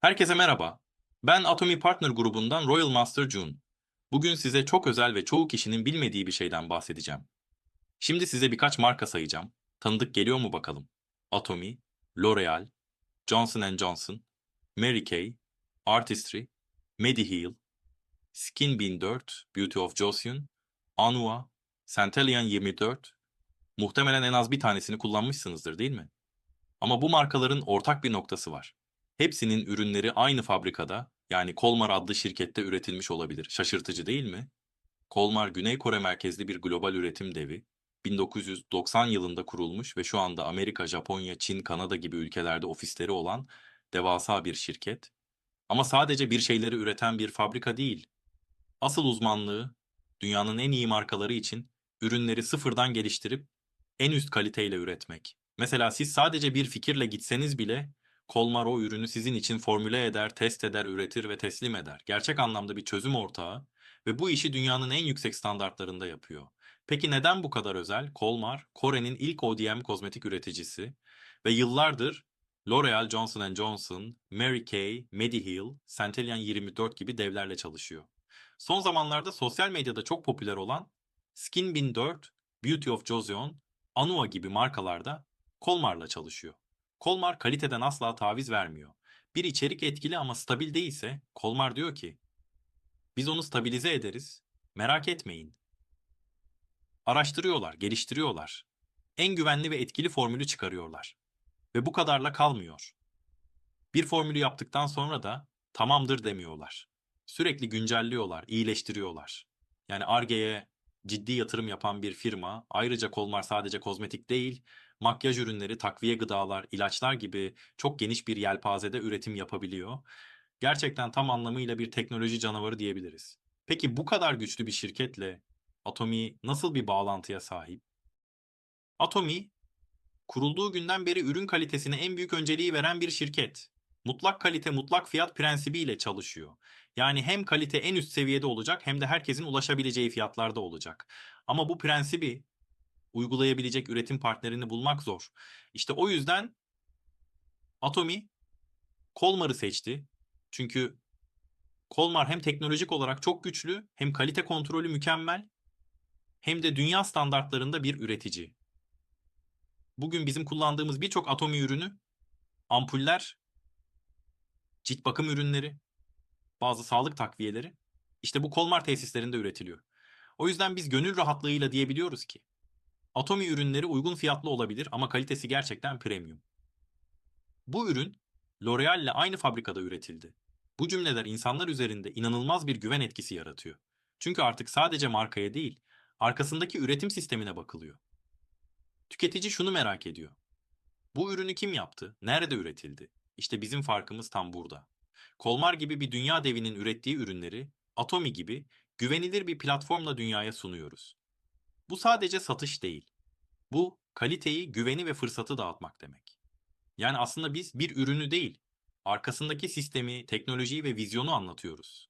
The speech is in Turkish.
Herkese merhaba. Ben Atomy Partner grubundan Royal Master Jun. Bugün size çok özel ve çoğu kişinin bilmediği bir şeyden bahsedeceğim. Şimdi size birkaç marka sayacağım. Tanıdık geliyor mu bakalım? Atomy, L'Oreal, Johnson Johnson, Mary Kay, Artistry, Mediheal, Skin Bean 4, Beauty of Joseon, Anua, Centellian 24. Muhtemelen en az bir tanesini kullanmışsınızdır değil mi? Ama bu markaların ortak bir noktası var. Hepsinin ürünleri aynı fabrikada, yani Kolmar adlı şirkette üretilmiş olabilir. Şaşırtıcı değil mi? Kolmar, Güney Kore merkezli bir global üretim devi. 1990 yılında kurulmuş ve şu anda Amerika, Japonya, Çin, Kanada gibi ülkelerde ofisleri olan devasa bir şirket. Ama sadece bir şeyleri üreten bir fabrika değil. Asıl uzmanlığı, dünyanın en iyi markaları için ürünleri sıfırdan geliştirip en üst kaliteyle üretmek. Mesela siz sadece bir fikirle gitseniz bile Kolmar o ürünü sizin için formüle eder, test eder, üretir ve teslim eder. Gerçek anlamda bir çözüm ortağı ve bu işi dünyanın en yüksek standartlarında yapıyor. Peki neden bu kadar özel? Kolmar, Kore'nin ilk ODM kozmetik üreticisi ve yıllardır L'Oreal, Johnson Johnson, Mary Kay, Mediheal, Centellian 24 gibi devlerle çalışıyor. Son zamanlarda sosyal medyada çok popüler olan Skin Bean 4, Beauty of Joseon, Anua gibi markalarda Kolmar'la çalışıyor. Kolmar kaliteden asla taviz vermiyor. Bir içerik etkili ama stabil değilse Kolmar diyor ki biz onu stabilize ederiz. Merak etmeyin. Araştırıyorlar, geliştiriyorlar. En güvenli ve etkili formülü çıkarıyorlar. Ve bu kadarla kalmıyor. Bir formülü yaptıktan sonra da tamamdır demiyorlar. Sürekli güncelliyorlar, iyileştiriyorlar. Yani Ar-Ge'ye ciddi yatırım yapan bir firma, ayrıca Kolmar sadece kozmetik değil, makyaj ürünleri, takviye gıdalar, ilaçlar gibi çok geniş bir yelpazede üretim yapabiliyor. Gerçekten tam anlamıyla bir teknoloji canavarı diyebiliriz. Peki bu kadar güçlü bir şirketle Atomy nasıl bir bağlantıya sahip? Atomy, kurulduğu günden beri ürün kalitesine en büyük önceliği veren bir şirket. Mutlak kalite, mutlak fiyat prensibiyle çalışıyor. Yani hem kalite en üst seviyede olacak hem de herkesin ulaşabileceği fiyatlarda olacak. Ama bu prensibi uygulayabilecek üretim partnerini bulmak zor. İşte o yüzden Atomy Kolmar'ı seçti. Çünkü Kolmar hem teknolojik olarak çok güçlü, hem kalite kontrolü mükemmel, hem de dünya standartlarında bir üretici. Bugün bizim kullandığımız birçok Atomy ürünü, ampuller, cilt bakım ürünleri, bazı sağlık takviyeleri, işte bu Kolmar tesislerinde üretiliyor. O yüzden biz gönül rahatlığıyla diyebiliyoruz ki, Atomy ürünleri uygun fiyatlı olabilir ama kalitesi gerçekten premium. Bu ürün L'Oreal ile aynı fabrikada üretildi. Bu cümleler insanlar üzerinde inanılmaz bir güven etkisi yaratıyor. Çünkü artık sadece markaya değil, arkasındaki üretim sistemine bakılıyor. Tüketici şunu merak ediyor. Bu ürünü kim yaptı? Nerede üretildi? İşte bizim farkımız tam burada. Kolmar gibi bir dünya devinin ürettiği ürünleri Atomy gibi güvenilir bir platformla dünyaya sunuyoruz. Bu sadece satış değil. Bu kaliteyi, güveni ve fırsatı dağıtmak demek. Yani aslında biz bir ürünü değil, arkasındaki sistemi, teknolojiyi ve vizyonu anlatıyoruz.